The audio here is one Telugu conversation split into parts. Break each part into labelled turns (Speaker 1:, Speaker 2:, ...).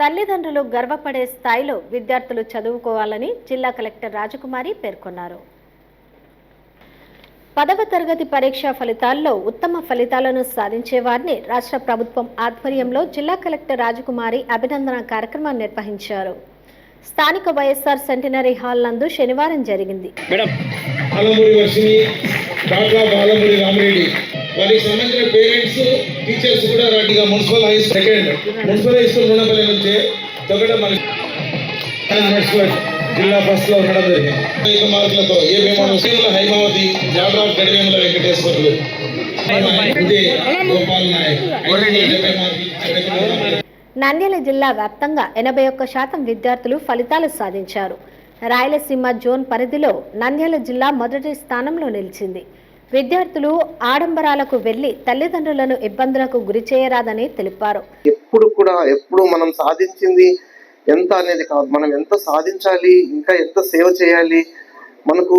Speaker 1: తల్లిదండ్రులు గర్వపడే స్థాయిలో విద్యార్థులు చదువుకోవాలని జిల్లా కలెక్టర్ రాజకుమారి పేర్కొన్నారు. పదవ తరగతి పరీక్షా ఫలితాల్లో ఉత్తమ ఫలితాలను సాధించే వారిని రాష్ట్ర ప్రభుత్వం ఆధ్వర్యంలో జిల్లా కలెక్టర్ రాజకుమారి అభినందన కార్యక్రమం నిర్వహించారు. స్థానిక వైఎస్ఆర్ సెంటినరీ హాల్ నందు శనివారం జరిగింది.
Speaker 2: వారికి సంబంధించిన పేరెంట్స్ టీచర్స్ కూడా రెడీగా municipal high school second municipal high school Undapalli నుంచి తొగడం మన జిల్లా ఫస్ట్లో ఉండడం జరిగింది. ఐదు మార్కులతో ఏ విమానం శ్రీల హైమావతి జాగ్రత్త గడివేముల వెంకటేశ్వర్లు. ఇది గోపాల్ నాయక్. డెబ్బై మార్కులు.
Speaker 1: నంద్యాల జిల్లా వ్యాప్తంగా ఎనభై ఒక్క శాతం విద్యార్థులు ఫలితాలు సాధించారు. రాయలసీమ జోన్ పరిధిలో నంద్యాల జిల్లా మొదటి స్థానంలో నిలిచింది. విద్యార్థులు ఆడంబరాలకు వెళ్ళి తల్లిదండ్రులను ఇబ్బందులకు గురి చేయరాదని తెలిపారు.
Speaker 3: ఎప్పుడు కూడా ఎప్పుడు మనం సాధించింది ఎంత అనేది కాదు. మనం ఎంత సాధించాలి ఇంకా ఎంత సేవ చేయాలి మనకు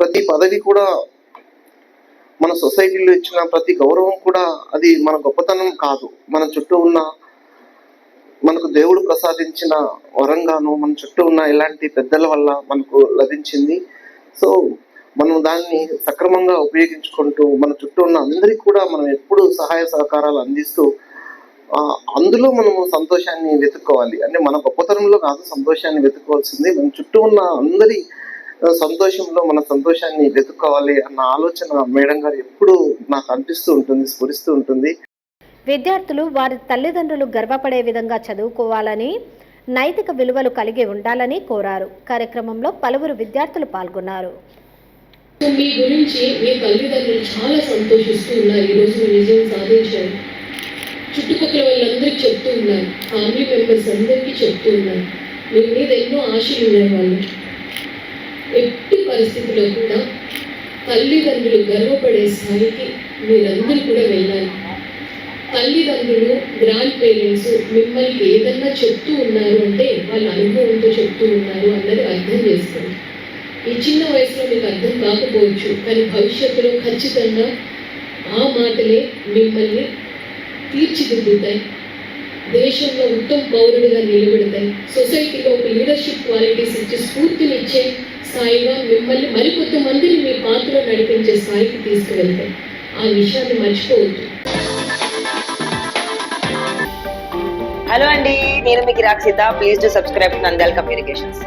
Speaker 3: ప్రతి పదవి కూడా మన సొసైటీలో ఇచ్చిన ప్రతి గౌరవం కూడా అది మన గొప్పతనం కాదు. మన చుట్టూ ఉన్న మనకు దేవుడు ప్రసాదించిన వరంగాను మన చుట్టూ ఉన్న ఇలాంటి పెద్దల వల్ల మనకు లభించింది. సో మనం దాన్ని సక్రమంగా ఉపయోగించుకుంటూ మన చుట్టూ ఉన్న అందరికీ కూడా మనం ఎప్పుడు సహాయ సహకారాలు అందిస్తూ అందులో మనము సంతోషాన్ని వెతుక్కోవాలి. అంటే మన గొప్పతనంలో కాదు సంతోషాన్ని వెతుక్కోవాల్సింది. మన చుట్టూ ఉన్న అందరి సంతోషంలో మన సంతోషాన్ని వెతుక్కోవాలి అన్న ఆలోచన మేడం గారు ఎప్పుడు నాకు అనిపిస్తూ ఉంటుంది స్ఫురిస్తూ ఉంటుంది.
Speaker 1: విద్యార్థులు వారి తల్లిదండ్రులు గర్వపడే విధంగా చదువుకోవాలని నైతిక విలువలు కలిగి ఉండాలని కోరారు. కార్యక్రమంలో పలువురు విద్యార్థులు పాల్గొన్నారు.
Speaker 4: మీ గురించి మీ తల్లిదండ్రులు చాలా సంతోషిస్తూ ఉన్నారు. ఈరోజు మీ విజయం సాధించారు. చుట్టుపక్కల వాళ్ళందరికీ చెప్తూ ఉన్నారు. ఫ్యామిలీ మెంబర్స్ అందరికీ చెప్తూ ఉన్నారు. మీ మీద ఎన్నో ఆశలు ఉన్నాయి వాళ్ళు. ఎట్టి పరిస్థితుల్లో కూడా తల్లిదండ్రులు గర్వపడే స్థాయికి మీరందరూ కూడా వెళ్ళాలి. తల్లిదండ్రులు గ్రాండ్ పేరెంట్స్ మిమ్మల్ని ఏదన్నా చెప్తూ ఉన్నారు అంటే వాళ్ళ అనుభవంతో చెప్తూ ఉన్నారు అన్నది అర్థం చేసుకోండి. ఈ చిన్న వయసులో మీకు అర్థం కాకపోవచ్చు కానీ భవిష్యత్తులో ఖచ్చితంగా ఆ మాటలే మిమ్మల్ని తీర్చిదిద్దుతాయి. దేశంలో ఉత్తమ పౌరుడిగా నిలబెడతాయి. సొసైటీలో ఒక లీడర్షిప్ క్వాలిటీస్ ఇచ్చి స్ఫూర్తినిచ్చే స్థాయిగా మిమ్మల్ని మరికొంతమందిని మీ పాత్ర నడిపించే స్థాయికి తీసుకువెళ్తాయి. ఆ విషయాన్ని మర్చిపోవద్దు.
Speaker 5: హలో అండి నేను మీకు Rakshitha please to subscribe Nandal communications.